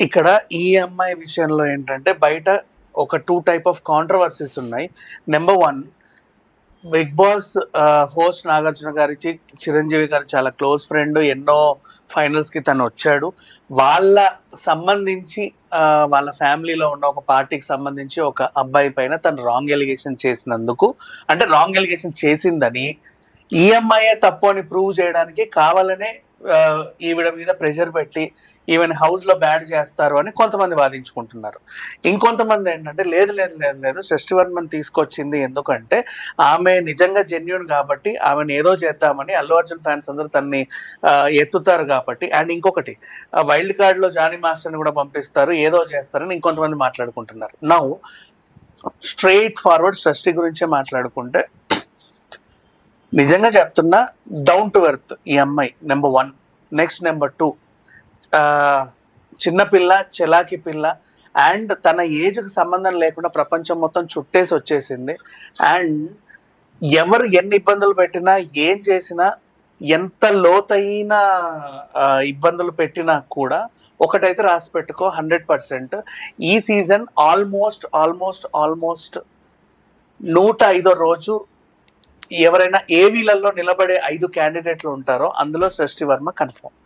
ఇక్కడ ఈఎంఐ విషయంలో ఏంటంటే బయట ఒక టూ టైప్ ఆఫ్ కాంట్రవర్సీస్ ఉన్నాయి. Number one Bigg Boss host Nagarjuna గారికి చిరంజీవి గారు చాలా క్లోజ్ ఫ్రెండ్ ఎన్నో ఫైనల్స్కి తను వచ్చాడు. వాళ్ళ సంబంధించి వాళ్ళ ఫ్యామిలీలో ఉన్న ఒక పార్టీకి సంబంధించి ఒక అబ్బాయి పైన తను రాంగ్ ఎలిగేషన్ చేసినందుకు అంటే రాంగ్ ఎలిగేషన్ చేసిందని ఈ తప్పు అని ప్రూవ్ చేయడానికి కావాలనే ఈవిడ మీద ప్రెషర్ పెట్టి ఈవెన్ హౌస్లో బ్యాడ్ చేస్తారు అని కొంతమంది వాదించుకుంటున్నారు. ఇంకొంతమంది ఏంటంటే లేదు లేదు లేదు లేదు షష్టివర్మన్ తీసుకొచ్చింది ఎందుకంటే ఆమె నిజంగా జెన్యున్ కాబట్టి ఆమెను ఏదో చేద్దామని అల్లు అర్జున్ ఫ్యాన్స్ అందరూ తన్ని ఎత్తుతారు కాబట్టి. అండ్ ఇంకొకటి వైల్డ్ కార్డ్లో జానీ మాస్టర్ని కూడా పంపిస్తారు ఏదో చేస్తారని ఇంకొంతమంది మాట్లాడుకుంటున్నారు. నౌ స్ట్రైట్ ఫార్వర్డ్ సృష్టి గురించే మాట్లాడుకుంటే నిజంగా చెప్తున్నా డౌన్ టు ఎర్త్ ఈ అమ్మాయి number one next number two చిన్నపిల్ల చెలాకి పిల్ల అండ్ తన ఏజ్కి సంబంధం లేకుండా ప్రపంచం మొత్తం చుట్టేసి వచ్చేసింది. అండ్ ఎవరు ఎన్ని ఇబ్బందులు పెట్టినా ఏం చేసినా ఎంత లోతైన ఇబ్బందులు పెట్టినా కూడా ఒకటైతే రాసి పెట్టుకో హండ్రెడ్ పర్సెంట్ ఈ సీజన్ ఆల్మోస్ట్ ఆల్మోస్ట్ ఆల్మోస్ట్ నూట ఐదో రోజు ఎవరైనా ఏవీలలో నిలబడే ఐదు క్యాండిడేట్లు ఉంటారో అందులో సృష్టి వర్మ కన్ఫర్మ్